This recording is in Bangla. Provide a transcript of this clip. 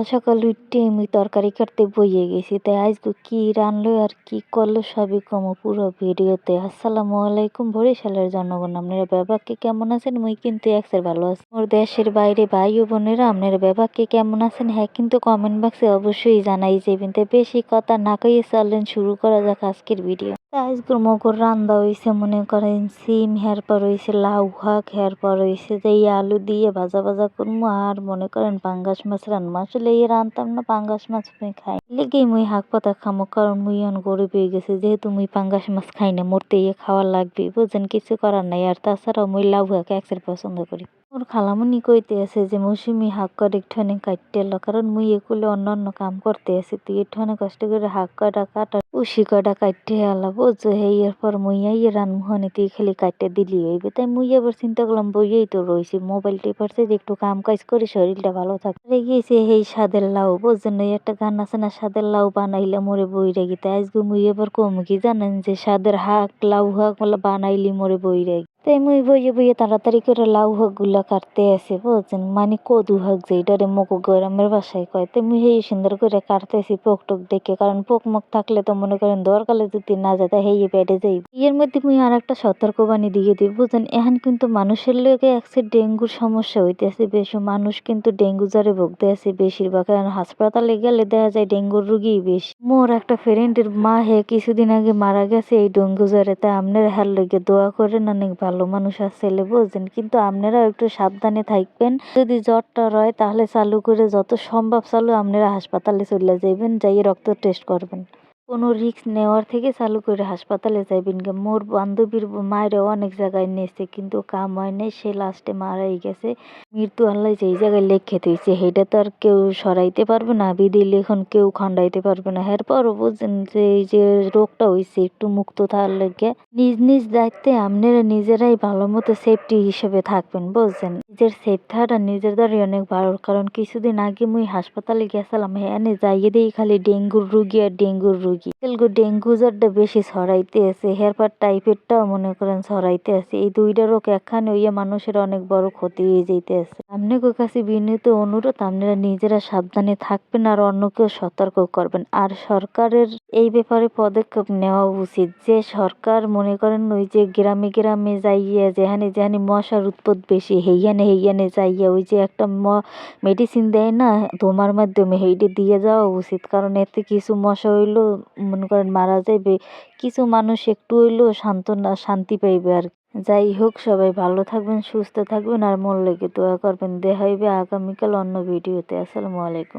সকাল সকাল উঠে আমি তরকারি কাটতে বইয়ে গেছি, তাই আজকে কি রানলো আর কি করল সবই কমো পুরো ভিডিওতে। আসসালামু আলাইকুম বরিশালের জনগণ, আপনারা ব্যাপারকে কেমন আছেন? মুই কিন্তু একসের ভালো আছি। মোর দেশের বাইরে ভাই ও বোনেরা, আপনারা ব্যাপারকে কেমন আছেন? হ্যাঁ কিন্তু কমেন্ট বক্সে অবশ্যই জানাই যাবেন। তাই বেশি কথা না কইয়ে চলেন, শুরু করা যাক আজকের ভিডিও। আজকের মগর রান্দা হয়েছে মনে করেন সিম হের পর হয়েছে লাউ হের পর হয়েছে যে এই আলু দিয়ে ভাজা ভাজা করব আর মনে করেন পাঙ্গাস মাছ রান্না। আসলে এই রানতাম না, পাঙ্গাস মাছ মুই খাই। লেগেই মুই হাক পাতা খামো, কারণ মুই অন গরিব হয়ে গেছে, যেহেতু মুই পাঙ্গাস মাছ খাই না, মরতে ইয়ে খাওয়া লাগবে, বুঝছেন? কিছু করার নাই, আর তাছাড়াও মুই লাউ শাক একসের পছন্দ করি। মোর খালামুনি কইতে আছে যে, মৌসুমি হাক করে, একটুখানি কাটতে কারণ মুই এগুলো অন্য অন্য কাম করতে আছি, তুই একটুখানি কষ্ট করে হাক কটা কাটা উশি কটা কাটতে এলা যে হেই পর মুইয়া ইয়ে রানমোহনে তুই খালি কাটতে দিলি হইবে। তাই মুই আবার চিন্তা করলাম, বইয়েই তো রয়েছি মোবাইল যে একটু কাম কাজ করে শরীরটা ভালো থাকে। গিয়েছে হেই সাদের লাউ বোঝেন একটা গান আছে না সাদের লাউ বানাইলে মোরে বই রেগি তাই আজকে মুই এবার কম কি জানেন যে সাদের হাক, লাউ হাক বানাইলি মোরে বই রেগি তাই মুই বইয়ে বইয়ে তাড়াতাড়ি করে লাউ শাকগুলা কাটতে আসে, বুঝছেন? মানে কদু শাক যেটারে মগু গরমের বাসায় কয়, তাই মুই সেই সুন্দর করে কাটতেছি পোক টোক দেখে, কারণ পোক মুখ থাকলে তো মনে করেন দরকালে যদি না যায়, তা হেই পেটে যাই। এর মধ্যে মুই আর একটা সতর্কবাণী দিয়ে দিই, বুঝছেন? এখন কিন্তু মানুষের লোকে একসে ডেঙ্গুর সমস্যা হইতেছে বেশি, মানুষ কিন্তু ডেঙ্গু জ্বরে ভুগতে আছে বেশিরভাগ, কারণ হাসপাতালে গেলে দেখা যায় ডেঙ্গুর রুগী বেশি। মোর একটা ফ্রেন্ডের মা হে কিছুদিন আগে মারা গেছে এই ডেঙ্গু জ্বরে, তাই আপনার হার লগে দোয়া করেন, অনেক ভালো মানুষ ছেলে বুঝছেন কিন্তু আপনারা একটু সাবধানে থাকবেন। যদি জ্বরটা রয়, তাহলে চালু করে যত সম্ভব চালু, আপনারা হাসপাতালে চলে যাবেন যাই রক্ত টেস্ট করবেন। কোনো রিস্ক নেওয়ার থেকে চালু করে হাসপাতালে যাইবেন গে। মোর বান্ধবীর মায়েরও অনেক জায়গায় নিয়েছে, কিন্তু কাম হয় নাই, সে লাস্টে মারাই গেছে। মৃত্যু আল্লাহ যেই জায়গায় লেখে থইছে সেটা তো আর কেউ সরাইতে পারবে না, বিধি লেখন কেউ খণ্ডাইতে পারবে না। এরপরও বুঝছেন যে, এই যে রোগটা হয়েছে একটু মুক্ত থাকার লেগে নিজ নিজ দায়িত্বে আপনারা নিজেরাই ভালো মতো সেফটি হিসেবে থাকবেন, বুঝছেন? নিজের সেফ থাকাটা নিজের দ্বারাই অনেক ভালো, কারণ কিছুদিন আগে মুই হাসপাতালে গেছিলাম হ্যাঁ যাইয়ে দিই খালি ডেঙ্গুর রুগী আর ডেঙ্গুর রুগী। তেলগু ডেঙ্গু জ্বরটা বেশি ছড়াইতে আছে হেরপার টাইফয়েডটাও মনে করেন ছড়াইতে আছে। এই দুইটা রোগ একখানে হইয়া মানুষের অনেক বড় ক্ষতি হয়ে যাইতে আছে। আপনাদের কাছে বিনীত অনুরোধ, আপনারা নিজেরা সাবধানে থাকবেন আর অন্যকেও সতর্ক করবেন। আর সরকারের এই ব্যাপারে পদক্ষেপ নেওয়া উচিত। যে সরকার মনে করেন ওই যে গ্রামে গ্রামে যাইয়া, যেখানে যেখানে মশার উৎপদ বেশি হেইয়ানে হেইয়ানে যাইয়া ওই যে একটা ম মেডিসিন দেয় না ধোমার মাধ্যমে হেইটা দিয়ে যাওয়া উচিত। কারণ এতে কিছু মশা হইল মনে করেন মারা যাইবে, কিছু মানুষ একটু হইলেও সান্ত্বনা, শান্তি পাইবে আর যাই হোক, সবাই ভালো থাকবেন, সুস্থ থাকবেন আর মন লেগে দোয়া করবেন। দেখা হইবে আগামীকাল অন্য ভিডিওতে। আসসালামু আলাইকুম।